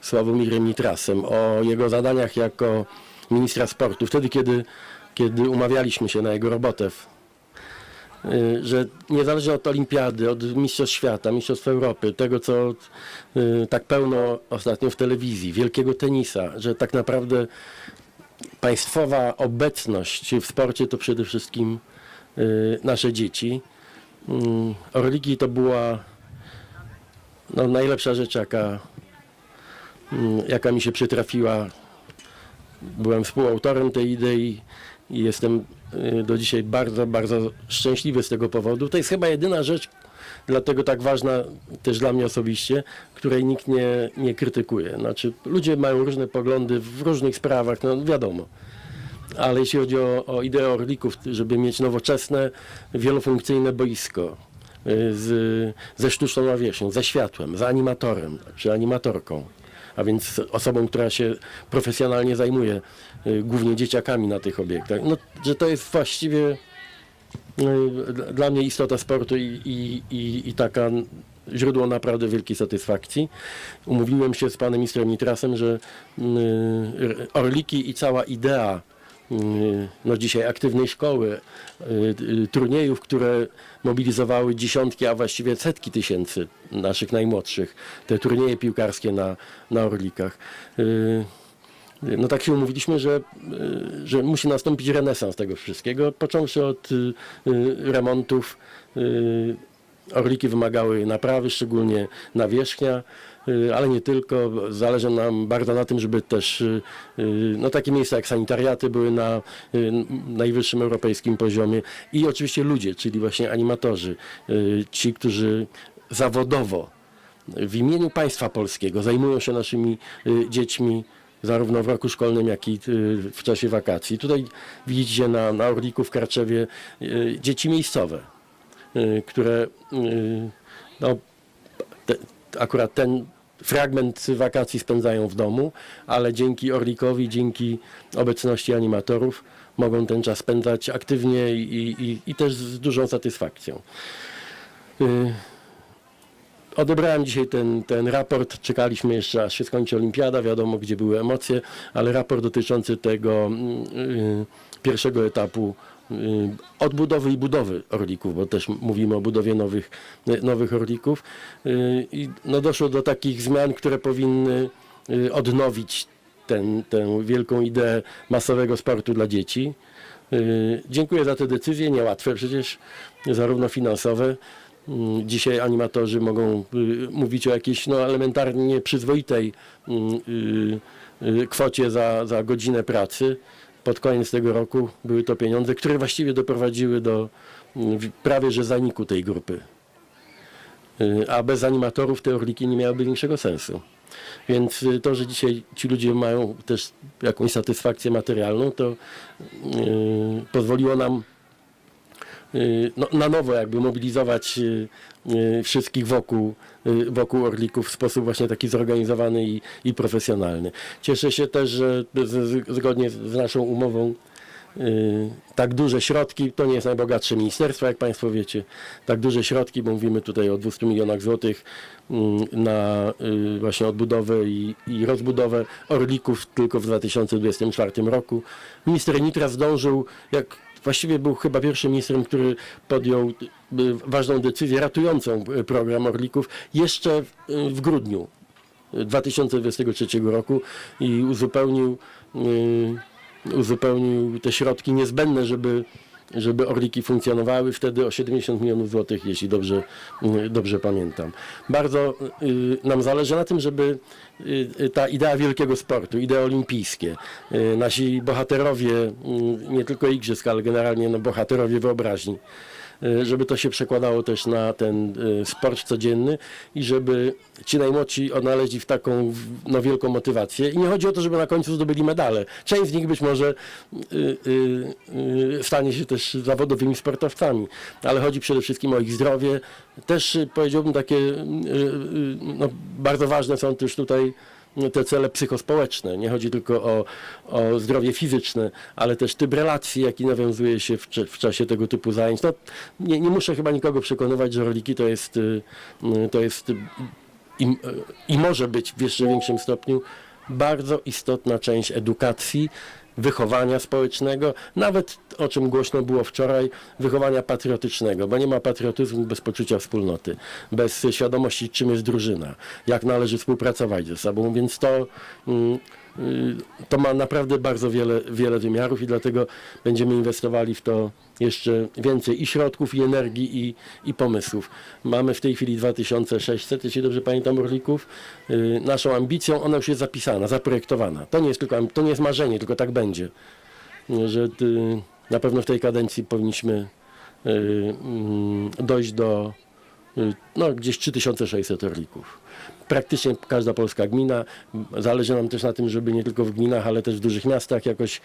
Sławomirem Nitrasem, o jego zadaniach jako ministra sportu, wtedy kiedy, kiedy umawialiśmy się na jego robotę y, że niezależnie od olimpiady, od mistrzostw świata, mistrzostw Europy, tego co y, tak pełno ostatnio w telewizji, wielkiego tenisa, że tak naprawdę państwowa obecność w sporcie to przede wszystkim y, nasze dzieci. Mm, Orliki to była no, najlepsza rzecz, jaka, jaka mi się przytrafiła. Byłem współautorem tej idei i jestem y, do dzisiaj bardzo, bardzo szczęśliwy z tego powodu. To jest chyba jedyna rzecz, dlatego tak ważna też dla mnie osobiście, której nikt nie, nie krytykuje. Znaczy, ludzie mają różne poglądy w różnych sprawach, no wiadomo. Ale jeśli chodzi o, o ideę Orlików, żeby mieć nowoczesne, wielofunkcyjne boisko y, z, ze sztuczną nawierzchnią, ze światłem, z animatorem czy animatorką, a więc osobą, która się profesjonalnie zajmuje y, głównie dzieciakami na tych obiektach, no, że to jest właściwie y, dla- mnie istota sportu i, i, i, i taka źródło naprawdę wielkiej satysfakcji. Umówiłem się z panem ministrem Nitrasem, że y, Orliki i cała idea no dzisiaj aktywnej szkoły, y, y, turniejów, które mobilizowały dziesiątki, a właściwie setki tysięcy naszych najmłodszych, te turnieje piłkarskie na, na Orlikach. Y, no tak się umówiliśmy, że, y, że musi nastąpić renesans tego wszystkiego, począwszy od y, y, remontów. y, Orliki wymagały naprawy, szczególnie nawierzchnia, y, ale nie tylko. Zależy nam bardzo na tym, żeby też y, y, no, takie miejsca jak sanitariaty były na y, najwyższym europejskim poziomie i oczywiście ludzie, czyli właśnie animatorzy, y, ci, którzy zawodowo w imieniu państwa polskiego zajmują się naszymi y, dziećmi zarówno w roku szkolnym, jak i y, w czasie wakacji. Tutaj widzicie na, na Orliku w Karczewie y, dzieci miejscowe, y, które y, no, te, akurat ten fragment wakacji spędzają w domu, ale dzięki Orlikowi, dzięki obecności animatorów mogą ten czas spędzać aktywnie i, i, i też z dużą satysfakcją. Y, Odebrałem dzisiaj ten, ten raport, czekaliśmy jeszcze aż się skończy olimpiada, wiadomo gdzie były emocje, ale raport dotyczący tego mm, y, pierwszego etapu odbudowy i budowy orlików, bo też mówimy o budowie nowych, y, nowych orlików y, i no doszło do takich zmian, które powinny y, odnowić ten, tę wielką ideę masowego sportu dla dzieci. Y, Dziękuję za te decyzje, niełatwe przecież, zarówno finansowe. Dzisiaj animatorzy mogą y, mówić o jakiejś no, elementarnie przyzwoitej mm, y, y, kwocie za, za godzinę pracy. Pod koniec tego roku były to pieniądze, które właściwie doprowadziły do mm, prawie że zaniku tej grupy. Y, A bez animatorów te orliki nie miałyby większego sensu. Więc y, to, że dzisiaj ci ludzie mają też jakąś satysfakcję materialną, to y, pozwoliło nam no, na nowo jakby mobilizować y, y, wszystkich wokół, y, wokół Orlików w sposób właśnie taki zorganizowany i, i profesjonalny. Cieszę się też, że z, zgodnie z naszą umową y, tak duże środki, to nie jest najbogatsze ministerstwo, jak Państwo wiecie, tak duże środki, bo mówimy tutaj o 200 milionach złotych mm, na y, właśnie odbudowę i, i rozbudowę Orlików tylko w 2024 roku. Minister Nitras zdążył, jak właściwie był chyba pierwszym ministrem, który podjął y, ważną decyzję ratującą y, program Orlików jeszcze w, y, w grudniu 2023 roku i uzupełnił, uzupełnił te środki niezbędne, żeby, żeby Orliki funkcjonowały wtedy o 70 milionów złotych, jeśli dobrze, y, dobrze pamiętam. Bardzo y, nam zależy na tym, żeby y, y, ta idea wielkiego sportu, idee olimpijskie, nasi bohaterowie, nie tylko igrzysk, ale generalnie no, bohaterowie wyobraźni, żeby to się przekładało też na ten y, sport codzienny i żeby ci najmłodsi odnaleźli w taką no, wielką motywację. I nie chodzi o to, żeby na końcu zdobyli medale. Część z nich być może y, y, y, stanie się też zawodowymi sportowcami, ale chodzi przede wszystkim o ich zdrowie. Też y, powiedziałbym takie y, y, no, bardzo ważne są też tutaj te cele psychospołeczne. Nie chodzi tylko o, o zdrowie fizyczne, ale też typ relacji, jaki nawiązuje się w, w czasie tego typu zajęć. No, nie, nie muszę chyba nikogo przekonywać, że roliki to jest, y, y, to jest i, y, i może być w jeszcze większym stopniu bardzo istotna część edukacji, wychowania społecznego, nawet o czym głośno było wczoraj, wychowania patriotycznego, bo nie ma patriotyzmu bez poczucia wspólnoty, bez świadomości, czym jest drużyna, jak należy współpracować ze sobą, więc to, mm, to ma naprawdę bardzo wiele, wiele wymiarów i dlatego będziemy inwestowali w to jeszcze więcej i środków, i energii, i, i pomysłów. Mamy w tej chwili 2600, jeśli dobrze pamiętam, orlików. Y, Naszą ambicją, ona już jest zapisana, zaprojektowana. To nie jest tylko, to nie jest marzenie, tylko tak będzie. Y, Że y, na pewno w tej kadencji powinniśmy y, mm, dojść do y, no, gdzieś 3600 orlików. Praktycznie każda polska gmina. Zależy nam też na tym, żeby nie tylko w gminach, ale też w dużych miastach jakoś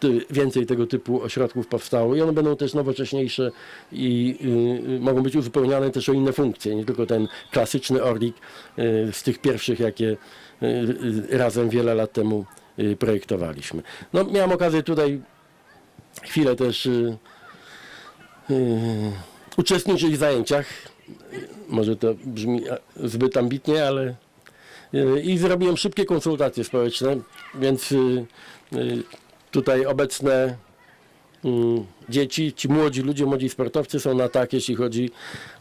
ty- więcej tego typu ośrodków powstało i one będą też nowocześniejsze i y, y, mogą być uzupełniane też o inne funkcje, nie tylko ten klasyczny orlik y, z tych pierwszych, jakie y, y, razem wiele lat temu y, projektowaliśmy. No, miałem okazję tutaj chwilę też y, y, uczestniczyć w zajęciach. Może to brzmi zbyt ambitnie, ale y, i zrobiłem szybkie konsultacje społeczne, więc y, y, tutaj obecne mm, dzieci, ci młodzi ludzie, młodzi sportowcy są na tak, jeśli chodzi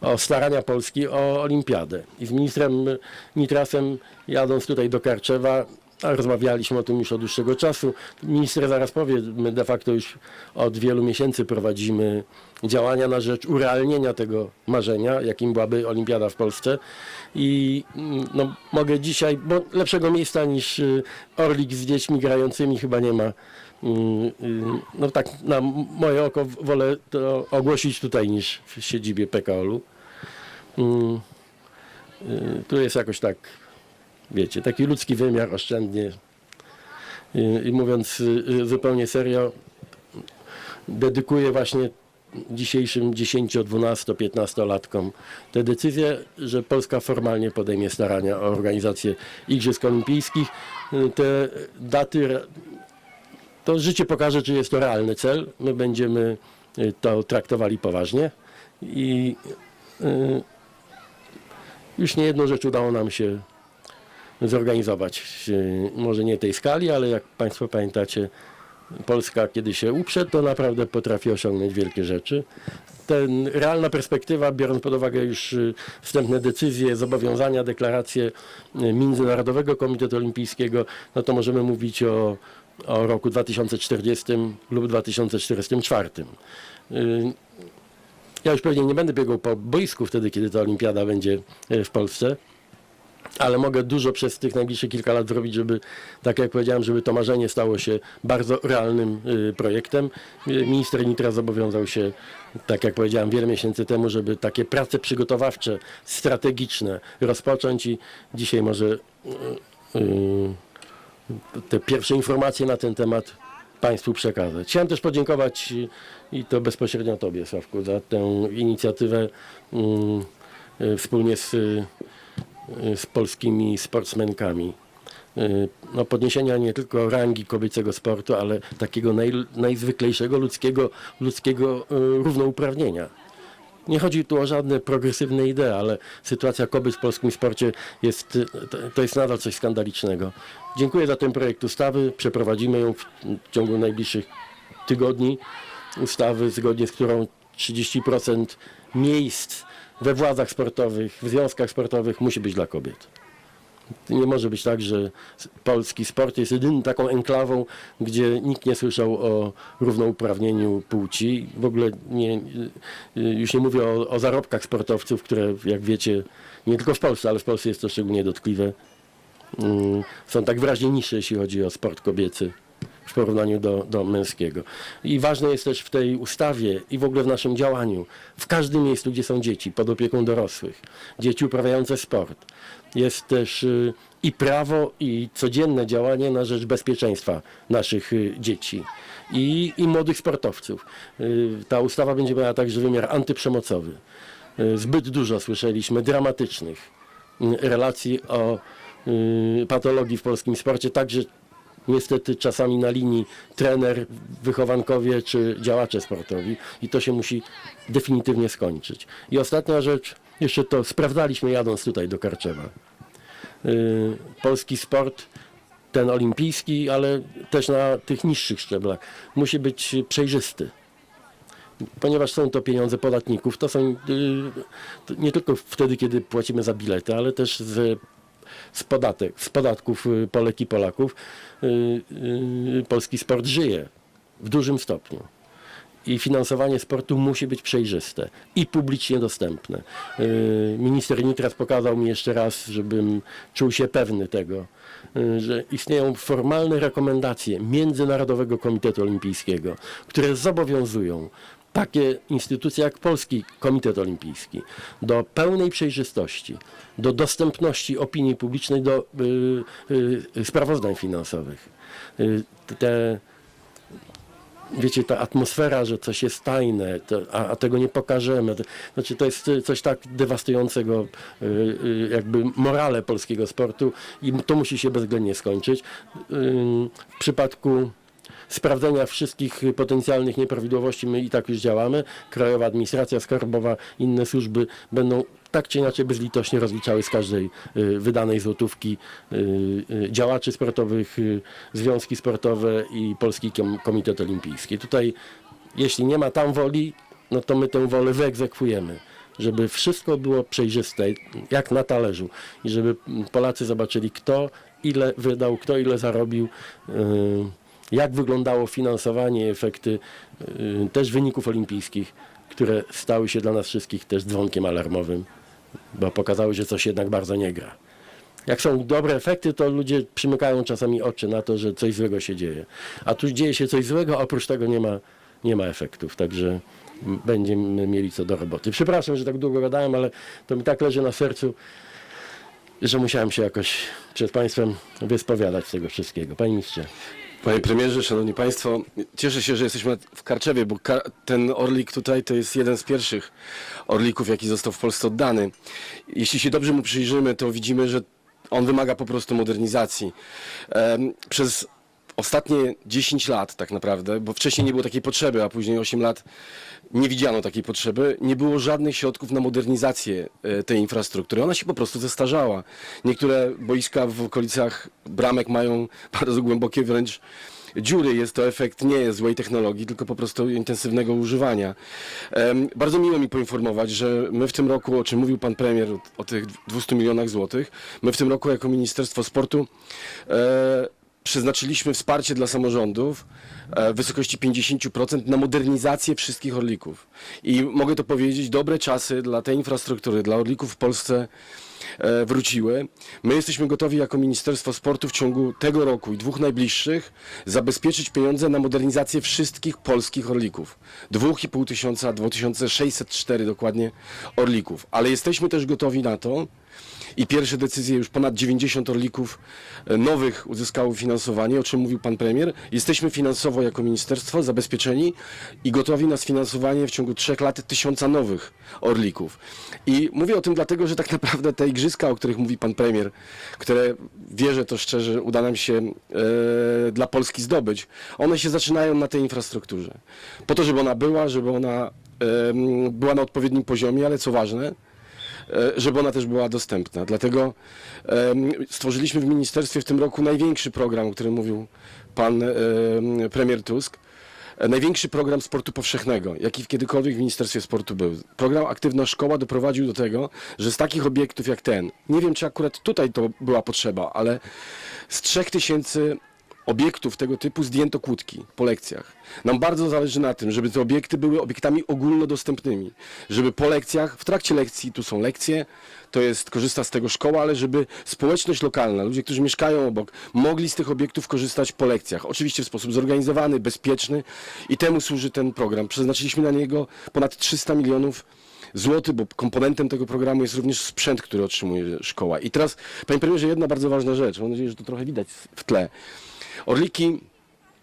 o starania Polski o olimpiadę. I z ministrem Nitrasem jadąc tutaj do Karczewa, rozmawialiśmy o tym już od dłuższego czasu. Minister zaraz powie, my de facto już od wielu miesięcy prowadzimy działania na rzecz urealnienia tego marzenia, jakim byłaby olimpiada w Polsce. I mm, no, mogę dzisiaj, bo lepszego miejsca niż y, Orlik z dziećmi grającymi chyba nie ma. Mm, y, No tak, na moje oko wolę to ogłosić tutaj niż w siedzibie PKOL-u. Mm, y, Tu jest jakoś tak, wiecie, taki ludzki wymiar oszczędnie. Y, I mówiąc y, y, zupełnie serio, dedykuję właśnie dzisiejszym 10, 12, 15 latkom tę decyzję, że Polska formalnie podejmie starania o organizację Igrzysk Olimpijskich. Y, Te daty, to życie pokaże, czy jest to realny cel. My będziemy to traktowali poważnie i już nie jedną rzecz udało nam się zorganizować. Y, Może nie tej skali, ale jak Państwo pamiętacie, Polska, kiedy się uprze, to naprawdę potrafi osiągnąć wielkie rzeczy. Ten, realna perspektywa, biorąc pod uwagę już y, wstępne decyzje, zobowiązania, deklaracje y, Międzynarodowego Komitetu Olimpijskiego, no to możemy mówić o, o roku 2040 lub 2044. Y, Ja już pewnie nie będę biegał po boisku wtedy, kiedy ta olimpiada będzie w Polsce ale mogę dużo przez tych najbliższych kilka lat zrobić, żeby, tak jak powiedziałem, żeby to marzenie stało się bardzo realnym y, projektem. Y, Minister Nitra zobowiązał się, tak jak powiedziałem, wiele miesięcy temu, żeby takie prace przygotowawcze, strategiczne rozpocząć i dzisiaj może y, te pierwsze informacje na ten temat Państwu przekazać. Chciałem też podziękować i to bezpośrednio Tobie, Sławku, za tę inicjatywę mm, wspólnie z z polskimi sportsmenkami. Y, No, podniesienia nie tylko rangi kobiecego sportu, ale takiego naj, najzwyklejszego ludzkiego, ludzkiego y, równouprawnienia. Nie chodzi tu o żadne progresywne idee, ale sytuacja kobiet w polskim sporcie jest, y, to- jest nadal coś skandalicznego. Dziękuję za ten projekt ustawy. Przeprowadzimy ją w ciągu najbliższych tygodni. Ustawy, zgodnie z którą 30% miejsc we władzach sportowych, w związkach sportowych musi być dla kobiet. Nie może być tak, że polski sport jest jedyną taką enklawą, gdzie nikt nie słyszał o równouprawnieniu płci. W ogóle nie, już nie mówię o, o zarobkach sportowców, które jak wiecie, nie tylko w Polsce, ale w Polsce jest to szczególnie dotkliwe. Mm, Są tak wyraźnie niższe, jeśli chodzi o sport kobiecy w porównaniu do, do męskiego. I ważne jest też w tej ustawie i w ogóle w naszym działaniu, w każdym miejscu, gdzie są dzieci, pod opieką dorosłych, dzieci uprawiające sport, jest też y, i prawo, i codzienne działanie na rzecz bezpieczeństwa naszych y, dzieci i, i młodych sportowców. Y, Ta ustawa będzie miała także wymiar antyprzemocowy. Zbyt dużo słyszeliśmy dramatycznych relacji o patologii w polskim sporcie, także niestety czasami na linii trener, wychowankowie czy działacze sportowi i to się musi definitywnie skończyć. I ostatnia rzecz, jeszcze to sprawdzaliśmy jadąc tutaj do Karczewa. y, polski sport, ten olimpijski, ale też na tych niższych szczeblach, musi być przejrzysty. Ponieważ są to pieniądze podatników, to są y, to nie tylko wtedy, kiedy płacimy za bilety, ale też z, z, podatek, z podatków y, Polek i Polaków y, y, polski sport żyje w dużym stopniu. I finansowanie sportu musi być przejrzyste i publicznie dostępne. Minister Nitras pokazał mi jeszcze raz, żebym czuł się pewny tego, że istnieją formalne rekomendacje Międzynarodowego Komitetu Olimpijskiego, które zobowiązują takie instytucje jak Polski Komitet Olimpijski do pełnej przejrzystości, do dostępności opinii publicznej do y, y, sprawozdań finansowych. Y, te wiecie, ta atmosfera, że coś jest tajne, to, a, a tego nie pokażemy. To, znaczy, to jest y, coś tak dewastującego, y, y, jakby morale polskiego sportu i to musi się bezwzględnie skończyć. Ym, w przypadku sprawdzenia wszystkich potencjalnych nieprawidłowości my i tak już działamy. Krajowa Administracja Skarbowa, inne służby będą tak czy inaczej bezlitośnie rozliczały z każdej y, wydanej złotówki y, y, działaczy sportowych, związki sportowe i Polski Kom- Komitet Olimpijski. Tutaj, jeśli nie ma tam woli, no to my tę wolę wyegzekwujemy. Żeby wszystko było przejrzyste, jak na talerzu i żeby Polacy zobaczyli, kto ile wydał, kto ile zarobił, jak wyglądało finansowanie, efekty y, też wyników olimpijskich, które stały się dla nas wszystkich też dzwonkiem alarmowym, bo pokazały, że coś jednak bardzo nie gra. Jak są dobre efekty, to ludzie przymykają czasami oczy na to, że coś złego się dzieje. A tu dzieje się coś złego, oprócz tego nie ma, nie ma efektów. Także będziemy mieli co do roboty. Przepraszam, że tak długo gadałem, ale to mi tak leży na sercu, że musiałem się jakoś przed Państwem wyspowiadać z tego wszystkiego. Panie Mistrze. Panie premierze, szanowni państwo, cieszę się, że jesteśmy w Karczewie, bo Kar- ten orlik tutaj to jest jeden z pierwszych orlików, jaki został w Polsce oddany. Jeśli się dobrze mu przyjrzymy, to widzimy, że on wymaga po prostu modernizacji. Przez ostatnie 10 lat tak naprawdę, bo wcześniej nie było takiej potrzeby, a później 8 lat nie widziano takiej potrzeby, nie było żadnych środków na modernizację e, tej infrastruktury. Ona się po prostu zestarzała. Niektóre boiska w okolicach bramek mają bardzo głębokie wręcz dziury. Jest to efekt nie złej technologii, tylko po prostu intensywnego używania. Bardzo miło mi poinformować, że my w tym roku, o czym mówił pan premier, o, o tych 200 milionach złotych, my w tym roku jako Ministerstwo Sportu e, przeznaczyliśmy wsparcie dla samorządów e, w wysokości 50% na modernizację wszystkich orlików. I mogę to powiedzieć, dobre czasy dla tej infrastruktury, dla orlików w Polsce e, wróciły. My jesteśmy gotowi jako Ministerstwo Sportu w ciągu tego roku i dwóch najbliższych zabezpieczyć pieniądze na modernizację wszystkich polskich orlików. 2,5 tysiąca, 2604 dokładnie orlików. Ale jesteśmy też gotowi na to, i pierwsze decyzje, już ponad 90 orlików e, nowych uzyskało finansowanie, o czym mówił pan premier. Jesteśmy finansowo jako ministerstwo zabezpieczeni i gotowi na sfinansowanie w ciągu trzech lat tysiąca nowych orlików. I mówię o tym dlatego, że tak naprawdę te igrzyska, o których mówi pan premier, które wierzę to szczerze, uda nam się e, dla Polski zdobyć, one się zaczynają na tej infrastrukturze. Po to, żeby ona była, żeby ona była na odpowiednim poziomie, ale co ważne, żeby ona też była dostępna. Dlatego stworzyliśmy w ministerstwie w tym roku największy program, o którym mówił pan em, premier Tusk. E, Największy program sportu powszechnego, jaki kiedykolwiek w Ministerstwie Sportu był. Program Aktywna Szkoła doprowadził do tego, że z takich obiektów jak ten, nie wiem czy akurat tutaj to była potrzeba, ale z 3000 obiektów tego typu zdjęto kłódki po lekcjach. Nam bardzo zależy na tym, żeby te obiekty były obiektami ogólnodostępnymi, żeby po lekcjach, w trakcie lekcji, tu są lekcje, to jest, korzysta z tego szkoła, ale żeby społeczność lokalna, ludzie, którzy mieszkają obok, mogli z tych obiektów korzystać po lekcjach. Oczywiście w sposób zorganizowany, bezpieczny i temu służy ten program. Przeznaczyliśmy na niego ponad 300 milionów złoty, bo komponentem tego programu jest również sprzęt, który otrzymuje szkoła. I teraz, panie premierze, jedna bardzo ważna rzecz, mam nadzieję, że to trochę widać w tle. Orliki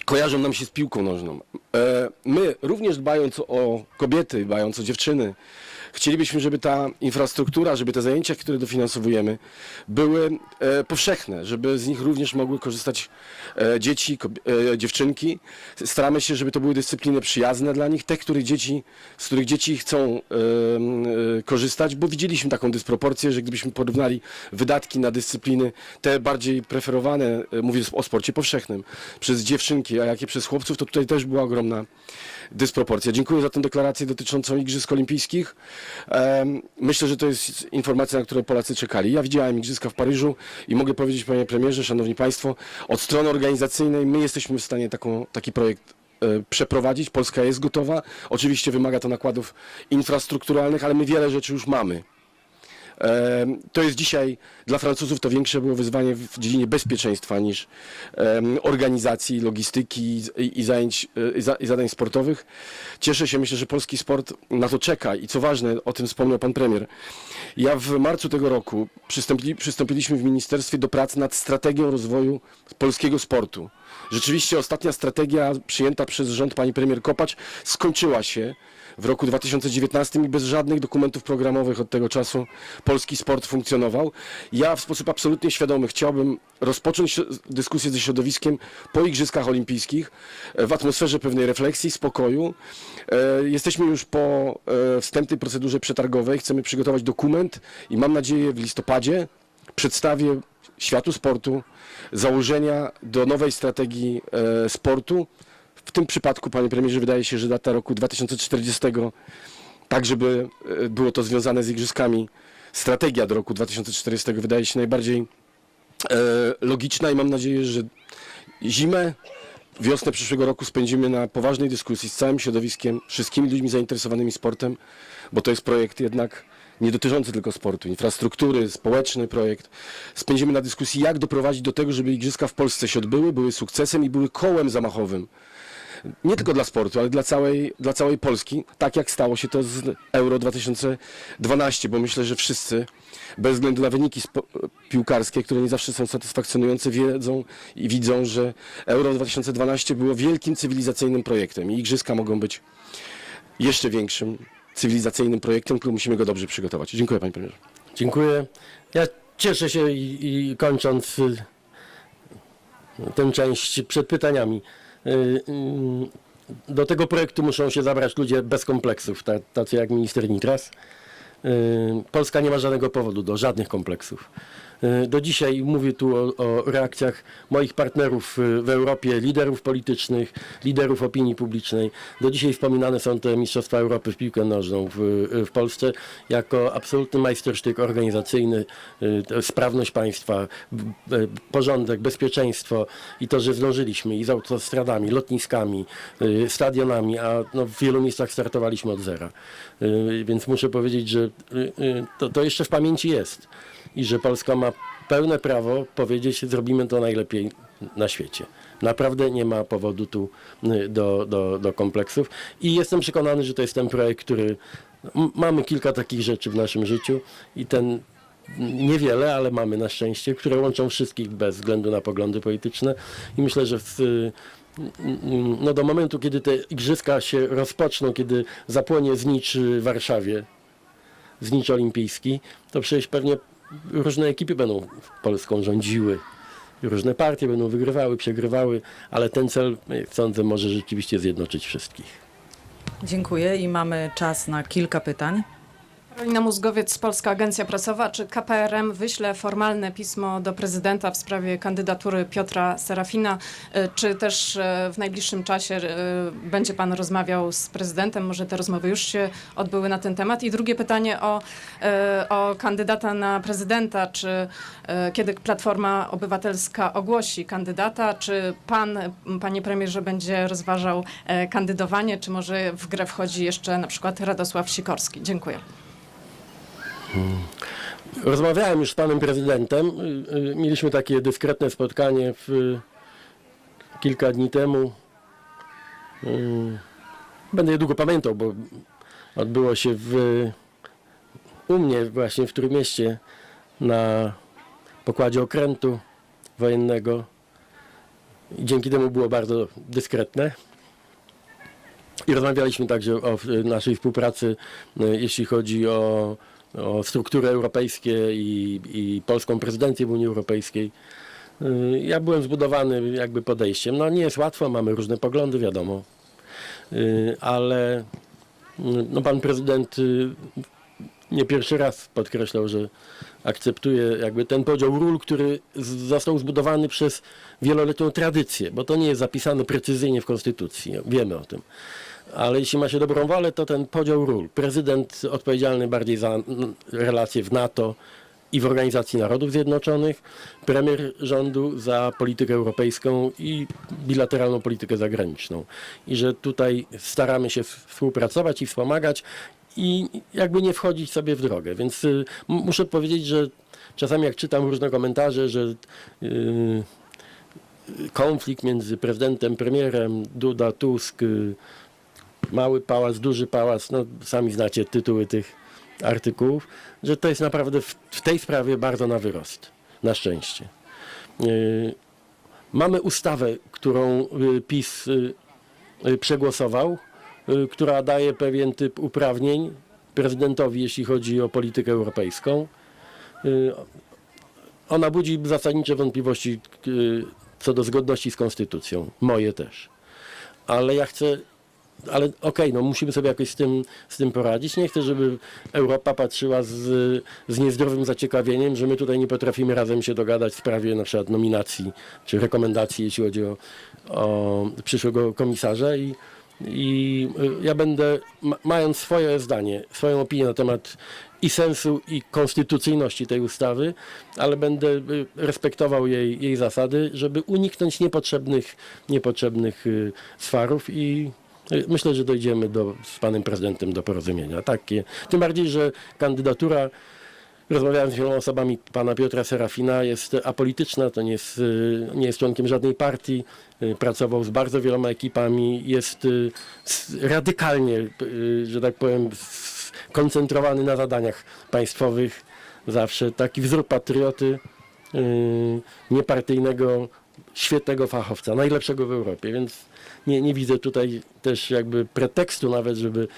kojarzą nam się z piłką nożną. E, My, również dbając o kobiety, dbając o dziewczyny, chcielibyśmy, żeby ta infrastruktura, żeby te zajęcia, które dofinansowujemy, były e, powszechne, żeby z nich również mogły korzystać e, dzieci, e, dziewczynki. Staramy się, żeby to były dyscypliny przyjazne dla nich, te, których dzieci, z których dzieci chcą e, e, korzystać, bo widzieliśmy taką dysproporcję, że gdybyśmy porównali wydatki na dyscypliny te bardziej preferowane, e, mówię o sporcie powszechnym, przez dziewczynki, a jakie przez chłopców, to tutaj też była ogromna dysproporcja. Dziękuję za tę deklarację dotyczącą Igrzysk Olimpijskich. Myślę, że to jest informacja, na którą Polacy czekali. Ja widziałem Igrzyska w Paryżu i mogę powiedzieć, panie premierze, szanowni państwo, od strony organizacyjnej my jesteśmy w stanie taką, taki projekt e, przeprowadzić. Polska jest gotowa. Oczywiście wymaga to nakładów infrastrukturalnych, ale my wiele rzeczy już mamy. To jest dzisiaj dla Francuzów to większe było wyzwanie w dziedzinie bezpieczeństwa niż organizacji, logistyki i, zajęć, e, i zadań sportowych. Cieszę się, myślę, że polski sport na to czeka i co ważne, o tym wspomniał pan premier. Ja w marcu tego roku przystąpili, przystąpiliśmy w ministerstwie do prac nad strategią rozwoju polskiego sportu. Rzeczywiście ostatnia strategia przyjęta przez rząd pani premier Kopacz skończyła się w roku 2019 i bez żadnych dokumentów programowych od tego czasu polski sport funkcjonował. Ja w sposób absolutnie świadomy chciałbym rozpocząć dyskusję ze środowiskiem po Igrzyskach Olimpijskich e, w atmosferze pewnej refleksji, spokoju. E, Jesteśmy już po e, wstępnej procedurze przetargowej, chcemy przygotować dokument i mam nadzieję w listopadzie przedstawię światu sportu założenia do nowej strategii sportu. W tym przypadku, panie premierze, wydaje się, że data roku 2040, tak żeby e, było to związane z igrzyskami, strategia do roku 2040 wydaje się najbardziej e, logiczna i mam nadzieję, że zimę, wiosnę przyszłego roku spędzimy na poważnej dyskusji z całym środowiskiem, wszystkimi ludźmi zainteresowanymi sportem, bo to jest projekt jednak nie dotyczący tylko sportu, infrastruktury, społeczny projekt. Spędzimy na dyskusji, jak doprowadzić do tego, żeby igrzyska w Polsce się odbyły, były sukcesem i były kołem zamachowym. Nie tylko dla sportu, ale dla całej, dla całej Polski, tak jak stało się to z Euro 2012, bo myślę, że wszyscy, bez względu na wyniki piłkarskie, które nie zawsze są satysfakcjonujące, wiedzą i widzą, że Euro 2012 było wielkim cywilizacyjnym projektem i igrzyska mogą być jeszcze większym cywilizacyjnym projektem, tylko musimy go dobrze przygotować. Dziękuję panie premierze. Dziękuję. Ja cieszę się i, i kończąc y, tę część przed pytaniami. Y, y, Do tego projektu muszą się zabrać ludzie bez kompleksów, ta- tacy jak minister Nitras. Y, Polska nie ma żadnego powodu do żadnych kompleksów. Y, Do dzisiaj mówię tu o, o reakcjach moich partnerów y, w Europie, liderów politycznych, liderów opinii publicznej. Do dzisiaj wspominane są te Mistrzostwa Europy w piłkę nożną w, w Polsce jako absolutny majstersztyk organizacyjny, sprawność państwa, porządek, bezpieczeństwo i to, że zdążyliśmy i z autostradami, lotniskami, stadionami, a no, w wielu miejscach startowaliśmy od zera. Więc muszę powiedzieć, że to, to jeszcze w pamięci jest i że Polska ma pełne prawo powiedzieć, zrobimy to najlepiej na świecie. Naprawdę nie ma powodu tu y, do, do, do kompleksów i jestem przekonany, że to jest ten projekt, który mamy kilka takich rzeczy w naszym życiu i ten niewiele, ale mamy na szczęście, które łączą wszystkich bez względu na poglądy polityczne i myślę, że w, y, mm, no do momentu, kiedy te igrzyska się rozpoczną, kiedy zapłonie znicz w Warszawie, znicz olimpijski, to przecież pewnie różne ekipy będą Polską rządziły. Różne partie będą wygrywały, przegrywały, ale ten cel, jak sądzę, może rzeczywiście zjednoczyć wszystkich. Dziękuję i mamy czas na kilka pytań. Karolina Mózgowiec, Polska Agencja Prasowa. Czy KPRM wyśle formalne pismo do prezydenta w sprawie kandydatury Piotra Serafina? Y, Czy też y, w najbliższym czasie y, będzie pan rozmawiał z prezydentem? Może te rozmowy już się odbyły na ten temat? I drugie pytanie o, o kandydata na prezydenta. Czy kiedy Platforma Obywatelska ogłosi kandydata, czy pan, panie premierze, będzie rozważał e, kandydowanie, czy może w grę wchodzi jeszcze na przykład Radosław Sikorski? Dziękuję. Rozmawiałem już z panem prezydentem. y, y, Mieliśmy takie dyskretne spotkanie w, kilka dni temu. Y, Będę je długo pamiętał, bo odbyło się w, u mnie właśnie w Trójmieście na pokładzie okrętu wojennego. Dzięki temu było bardzo dyskretne. I rozmawialiśmy także o naszej współpracy, e, jeśli chodzi o, o struktury europejskie i, i polską prezydencję w Unii Europejskiej. E, Ja byłem zbudowany jakby podejściem. No nie jest łatwo, mamy różne poglądy, wiadomo. E, Ale mm, no, pan prezydent y, nie pierwszy raz podkreślał, że akceptuje jakby ten podział ról, który został zbudowany przez wieloletnią tradycję, bo to nie jest zapisane precyzyjnie w Konstytucji, wiemy o tym. Ale jeśli ma się dobrą wolę, to ten podział ról. Prezydent odpowiedzialny bardziej za relacje w NATO i w Organizacji Narodów Zjednoczonych, premier rządu za politykę europejską i bilateralną politykę zagraniczną. I że tutaj staramy się współpracować i wspomagać i jakby nie wchodzić sobie w drogę. Więc y, muszę powiedzieć, że czasami jak czytam różne komentarze, że y, konflikt między prezydentem, premierem, Duda, Tusk, y, mały pałac, duży pałac, no sami znacie tytuły tych artykułów, że to jest naprawdę w, w tej sprawie bardzo na wyrost. Na szczęście. Y, Mamy ustawę, którą y, PiS y, przegłosował, która daje pewien typ uprawnień prezydentowi, jeśli chodzi o politykę europejską. Ona budzi zasadnicze wątpliwości co do zgodności z konstytucją. Moje też. Ale ja chcę ale okej, no musimy sobie jakoś z tym, z tym poradzić. Nie chcę, żeby Europa patrzyła z, z niezdrowym zaciekawieniem, że my tutaj nie potrafimy razem się dogadać w sprawie na przykład nominacji czy rekomendacji, jeśli chodzi o, o przyszłego komisarza i, i y, ja będę, ma, mając swoje zdanie, swoją opinię na temat i sensu, i konstytucyjności tej ustawy, ale będę y, respektował jej, jej zasady, żeby uniknąć niepotrzebnych, niepotrzebnych y, swarów i myślę, że dojdziemy do, z panem prezydentem do porozumienia. Takie, tym bardziej, że kandydatura Rozmawiałem z wieloma osobami pana Piotra Serafina, jest apolityczna, to nie jest, y, nie jest członkiem żadnej partii, y, pracował z bardzo wieloma ekipami, jest y, radykalnie, że tak powiem, skoncentrowany na zadaniach państwowych, zawsze taki wzór patrioty, niepartyjnego, świetnego fachowca, najlepszego w Europie, więc nie, nie widzę tutaj też jakby pretekstu nawet, żeby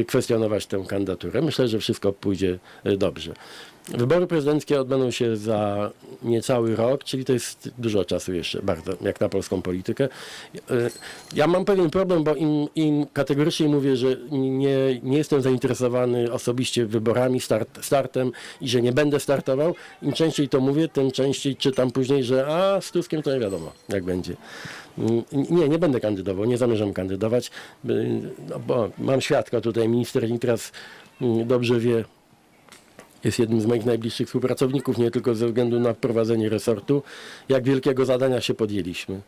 y, kwestionować tę kandydaturę. Myślę, że wszystko pójdzie y, dobrze. Wybory prezydenckie odbędą się za niecały rok, czyli to jest dużo czasu jeszcze, bardzo, jak na polską politykę. Y, Ja mam pewien problem, bo im, im kategorycznie mówię, że nie, nie jestem zainteresowany osobiście wyborami, start, startem i że nie będę startował, im częściej to mówię, tym częściej czytam później, że a z Tuskiem to nie wiadomo, jak będzie. Mm, Nie, nie będę kandydował, nie zamierzam kandydować, y, no bo mam świadka tutaj, minister Nitras mm, dobrze wie, jest jednym z moich najbliższych współpracowników, nie tylko ze względu na prowadzenie resortu, jak wielkiego zadania się podjęliśmy.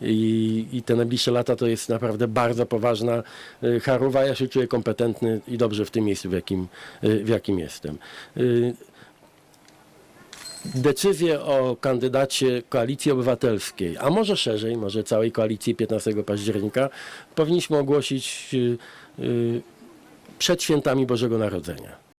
I, I te najbliższe lata to jest naprawdę bardzo poważna y, charuwa. Ja się czuję kompetentny i dobrze w tym miejscu, w jakim, y, w jakim jestem. Decyzję o kandydacie Koalicji Obywatelskiej, a może szerzej, może całej koalicji 15 października, powinniśmy ogłosić y, y, przed świętami Bożego Narodzenia.